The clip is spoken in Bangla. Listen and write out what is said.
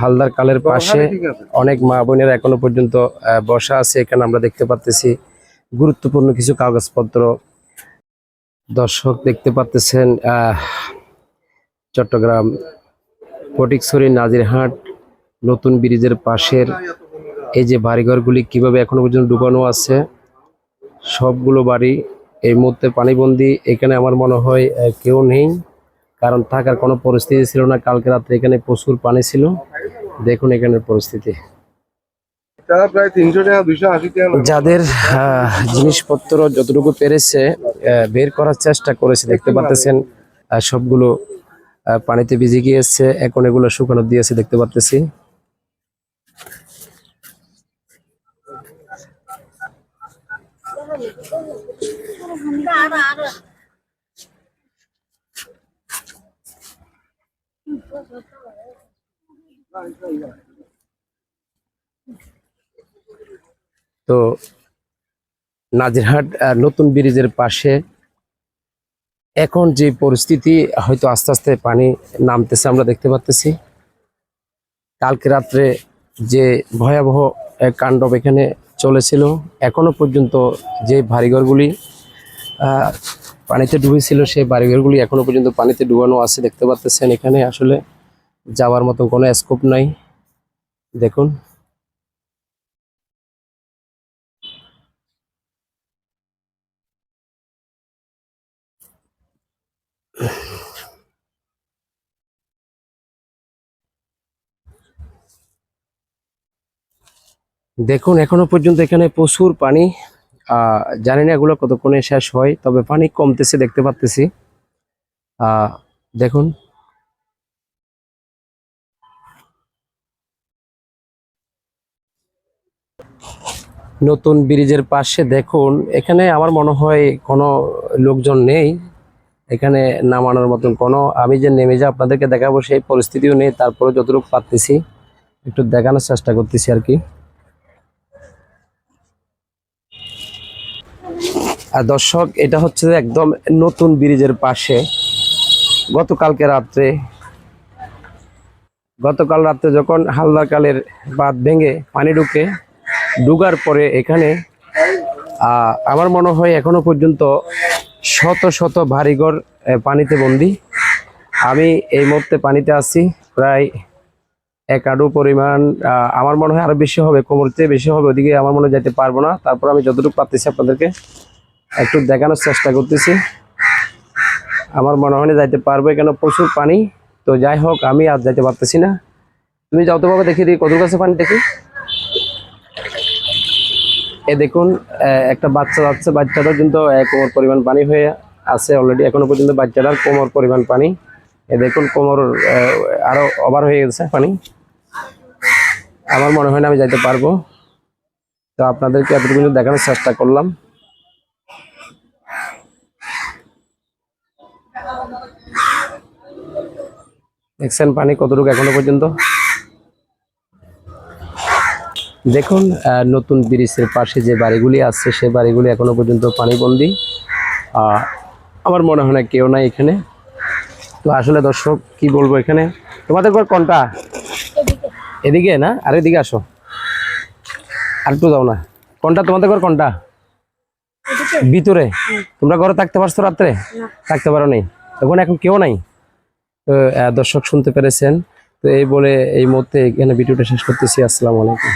হালদার কালের পাশে অনেক মা বোনেরা এখনও পর্যন্ত বসা আছে। এখানে আমরা দেখতে পাচ্তেছি গুরুত্বপূর্ণ কিছু কাগজপত্র। দর্শক দেখতে পাচ্তেছেন চট্টগ্রাম ফটিকছড়ি নাজিরহাট নতুন ব্রিজের পাশের এই যে বাড়িঘরগুলি কীভাবে এখনও পর্যন্ত ডুবানো আছে সবগুলো বাড়ি এই মুহূর্তে পানিবন্দি। এখানে আমার মনে হয় কেউ নেই কারণ থাকার কোনো পরিস্থিতি ছিল না। কালকে রাত্রে এখানে প্রচুর পানি ছিল। দেখুন এখানের পরিস্থিতি। যাদের আহ, জিনিসপত্র যতটুকু পেরেছে আহ, বের করার চেষ্টা করেছে দেখতে পাচ্ছেন সবগুলো আহ, পানিতে ভিজে গিয়েছে এখন এগুলো শুকানো দিয়েছে দেখতে পাচ্তেছি তো নাজিরহাট নতুন ব্রিজের পাশে এখন যে পরিস্থিতি, হয়তো আস্তে আস্তে পানি নামতেছে আমরা দেখতে পাচ্তেছি কালকে রাত্রে যে ভয়াবহ কাণ্ডব এখানে চলেছিল, এখনও পর্যন্ত যে বাড়িঘরগুলি পানিতে ডুবেছিল সেই বাড়িঘরগুলি এখনও পর্যন্ত পানিতে ডুবানো আছে, দেখতে পাচ্তেছেন এখানে। আসলে যাওয়ার মতো কোনো স্কোপ নাই। দেখুন। দেখুন, এখনও পর্যন্ত এখানে প্রচুর পানি। জানি না এগুলো কতক্ষণে শেষ হয়, তবে পানি কমতেছে, দেখতে পাচ্তেছি দেখুন। নতুন ব্রিজের পাশে দেখুন, এখানে আমার মনে হয় কোনো লোকজন নেই, এখানে নামানোর মতন কোনো। আমি যে নেমে যা আপনাদেরকে দেখাবো সেই পরিস্থিতিও নেই তারপরে যতটুকু পারতেছি, একটু দেখানোর চেষ্টা করতেছি আর কি। আর দর্শক, এটা হচ্ছে একদম নতুন ব্রিজের পাশে। গতকালকে রাত্রে, গতকাল রাত্রে যখন হালদাকালের বাঁধ ভেঙে পানি ঢুকে ঢুকার পরে এখানে আমার মনে হয় এখনও পর্যন্ত শত শত আহ, পানিতে বন্দি। আমি এই মুহূর্তে পানিতে আছি প্রায় এক আডু পরিমাণ আমার মনে হয় আরও বেশি হবে কোমরতে বেশি হবে ওদিকে আমার মনে যেতে পারব না। তারপর আমি যতটুকু পারতেছি আপনাদেরকে একটু দেখানোর চেষ্টা করতেছি। আমার মনে হয় না যাইতে পারব এখানে প্রচুর পানি। তো যাই হোক আমি আর যাইতে পারতেছি না। তুমি যতভাবে দেখি দিই কত কাছে পানি দেখি এ দেখুন একটা বাচ্চা যাচ্ছে বাচ্চাটার কিন্তু কোমর পরিমাণ পানি হয়ে আছে অলরেডি এখনও পর্যন্ত বাচ্চাটার কোমর পরিমাণ পানি। এ দেখুন কোমর আহ, আরও ওভার হয়ে গেছে পানি। আমার মনে হয় না আমি যাইতে পারব। তো আপনাদেরকে এতটুকু দেখানোর চেষ্টা করলাম। দেখছেন পানি কতটুকু এখনও পর্যন্ত? দেখুন নতুন ব্রিজের পাশে যে বাড়িগুলি আছে সেই বাড়িগুলি এখনও পর্যন্ত পানিবন্দি। আহ, আমার মনে হয় না কেউ নাই এখানে। তো আসলে দর্শক কি বলব এখানে? তোমাদের ঘর কোনটা? এদিকে না? আর এদিকে আসো। আর একটু যাও না। কোনটা? তোমাদের ঘর কোনটা? ভিতরে? তোমরা ঘরে থাকতে পারছ রাত্রে? থাকতে পারো নাই এখন এখন কেউ নাই। তো দর্শক শুনতে পেরেছেন। তো এই বলে এই মুহূর্তে এখানে ভিডিওটা শেষ করতেছি। আসসালামু আলাইকুম।